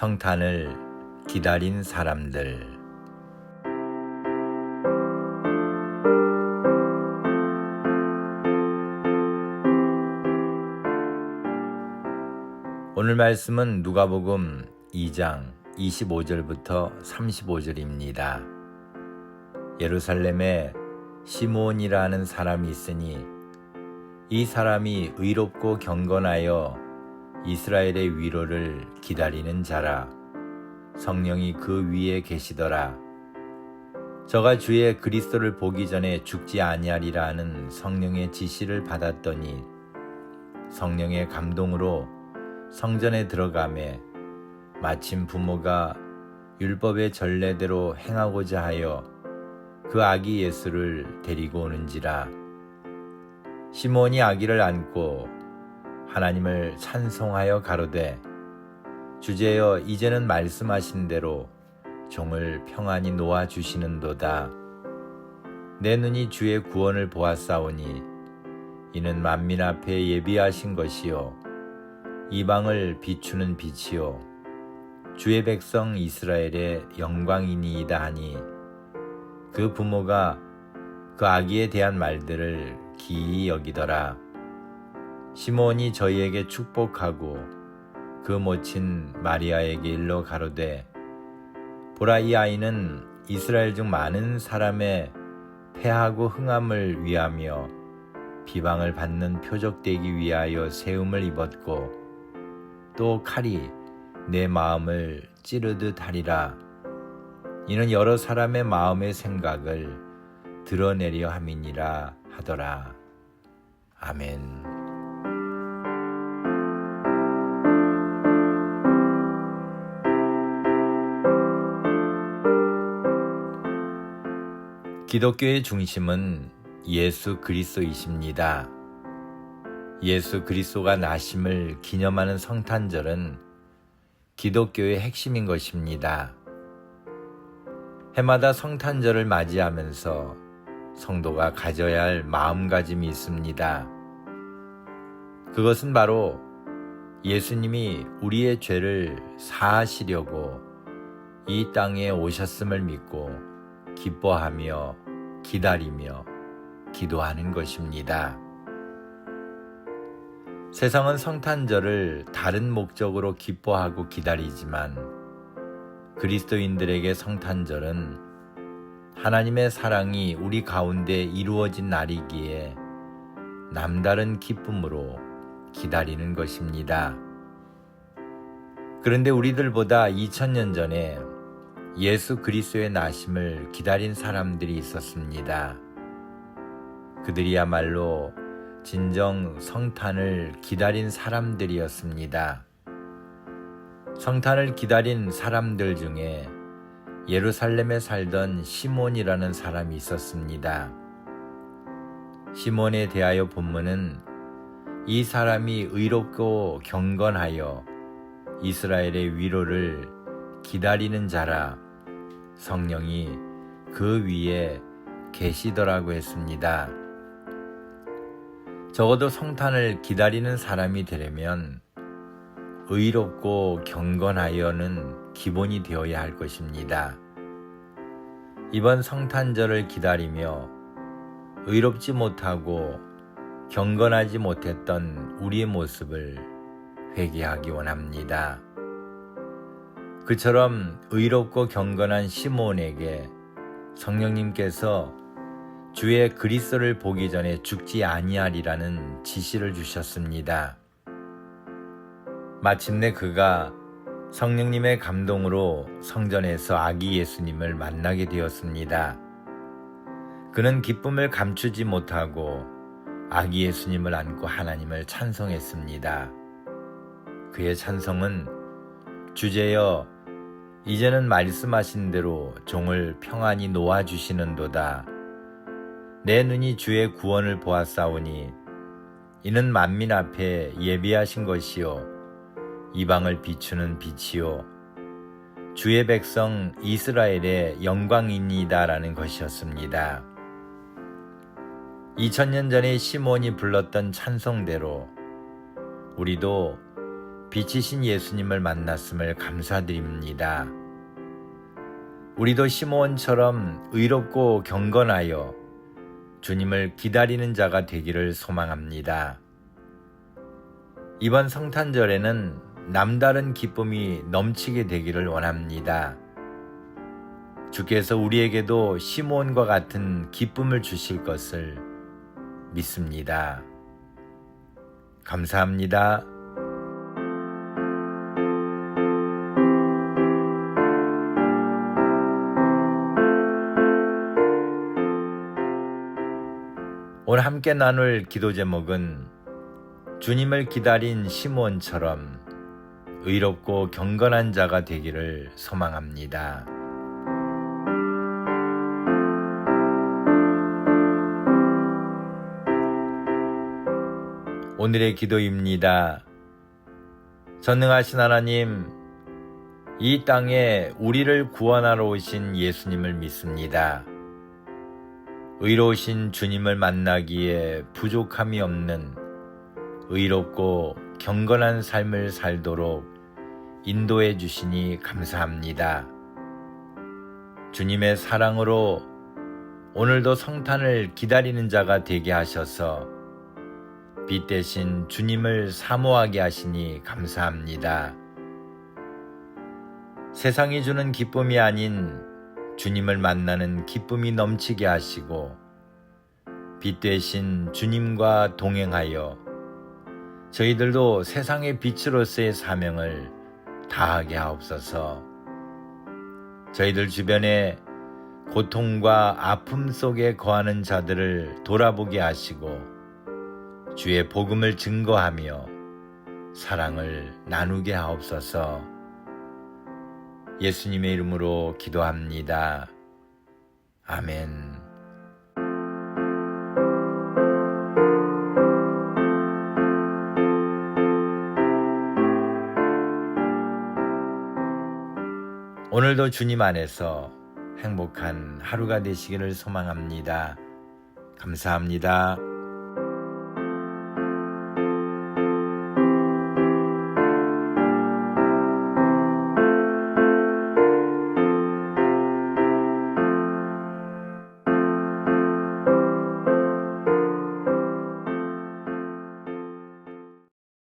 성탄을 기다린 사람들. 오늘 말씀은 누가복음 2장 25절부터 35절입니다. 예루살렘에 시몬이라는 사람이 있으니 이 사람이 의롭고 경건하여 이스라엘의 위로를 기다리는 자라 성령이 그 위에 계시더라. 저가 주의 그리스도를 보기 전에 죽지 아니하리라 하는 성령의 지시를 받았더니 성령의 감동으로 성전에 들어가매 마침 부모가 율법의 전례대로 행하고자 하여 그 아기 예수를 데리고 오는지라 시몬이 아기를 안고 하나님을 찬송하여 가로되 주제여 이제는 말씀하신 대로 종을 평안히 놓아 주시는도다. 내 눈이 주의 구원을 보았사오니 이는 만민 앞에 예비하신 것이요 이방을 비추는 빛이요 주의 백성 이스라엘의 영광이니이다 하니 그 부모가 그 아기에 대한 말들을 기이 여기더라 시몬이 저희에게 축복하고 그 모친 마리아에게 일러 가로되 보라 이 아이는 이스라엘 중 많은 사람의 패하고 흥함을 위하며 비방을 받는 표적되기 위하여 세움을 입었고 또 칼이 내 마음을 찌르듯 하리라. 이는 여러 사람의 마음의 생각을 드러내려 함이니라 하더라. 아멘. 기독교의 중심은 예수 그리스도이십니다. 예수 그리스도가 나심을 기념하는 성탄절은 기독교의 핵심인 것입니다. 해마다 성탄절을 맞이하면서 성도가 가져야 할 마음가짐이 있습니다. 그것은 바로 예수님이 우리의 죄를 사하시려고 이 땅에 오셨음을 믿고 기뻐하며 기다리며 기도하는 것입니다. 세상은 성탄절을 다른 목적으로 기뻐하고 기다리지만 그리스도인들에게 성탄절은 하나님의 사랑이 우리 가운데 이루어진 날이기에 남다른 기쁨으로 기다리는 것입니다. 그런데 우리들보다 2000년 전에 예수 그리스도의 나심을 기다린 사람들이 있었습니다. 그들이야말로 진정 성탄을 기다린 사람들이었습니다. 성탄을 기다린 사람들 중에 예루살렘에 살던 시몬이라는 사람이 있었습니다. 시몬에 대하여 본문은 이 사람이 의롭고 경건하여 이스라엘의 위로를 기다리는 자라 성령이 그 위에 계시더라고 했습니다. 적어도 성탄을 기다리는 사람이 되려면 의롭고 경건하여는 기본이 되어야 할 것입니다. 이번 성탄절을 기다리며 의롭지 못하고 경건하지 못했던 우리의 모습을 회개하기 원합니다. 그처럼 의롭고 경건한 시몬에게 성령님께서 주의 그리스도를 보기 전에 죽지 아니하리라는 지시를 주셨습니다. 마침내 그가 성령님의 감동으로 성전에서 아기 예수님을 만나게 되었습니다. 그는 기쁨을 감추지 못하고 아기 예수님을 안고 하나님을 찬송했습니다. 그의 찬송은 주제여 이제는 말씀하신 대로 종을 평안히 놓아 주시는도다. 내 눈이 주의 구원을 보았사오니 이는 만민 앞에 예비하신 것이요 이방을 비추는 빛이요 주의 백성 이스라엘의 영광이니이다라는 것이었습니다. 2000년 전에 시몬이 불렀던 찬송대로 우리도 빛이신 예수님을 만났음을 감사드립니다. 우리도 시몬처럼 의롭고 경건하여 주님을 기다리는 자가 되기를 소망합니다. 이번 성탄절에는 남다른 기쁨이 넘치게 되기를 원합니다. 주께서 우리에게도 시몬과 같은 기쁨을 주실 것을 믿습니다. 감사합니다. 오늘 함께 나눌 기도 제목은 주님을 기다린 시몬처럼 의롭고 경건한 자가 되기를 소망합니다. 오늘의 기도입니다. 전능하신 하나님, 이 땅에 우리를 구원하러 오신 예수님을 믿습니다. 의로우신 주님을 만나기에 부족함이 없는 의롭고 경건한 삶을 살도록 인도해 주시니 감사합니다. 주님의 사랑으로 오늘도 성탄을 기다리는 자가 되게 하셔서 빛 대신 주님을 사모하게 하시니 감사합니다. 세상이 주는 기쁨이 아닌 주님을 만나는 기쁨이 넘치게 하시고 빛 대신 주님과 동행하여 저희들도 세상의 빛으로서의 사명을 다하게 하옵소서. 저희들 주변에 고통과 아픔 속에 거하는 자들을 돌아보게 하시고 주의 복음을 증거하며 사랑을 나누게 하옵소서. 예수님의 이름으로 기도합니다. 아멘. 오늘도 주님 안에서 행복한 하루가 되시기를 소망합니다. 감사합니다.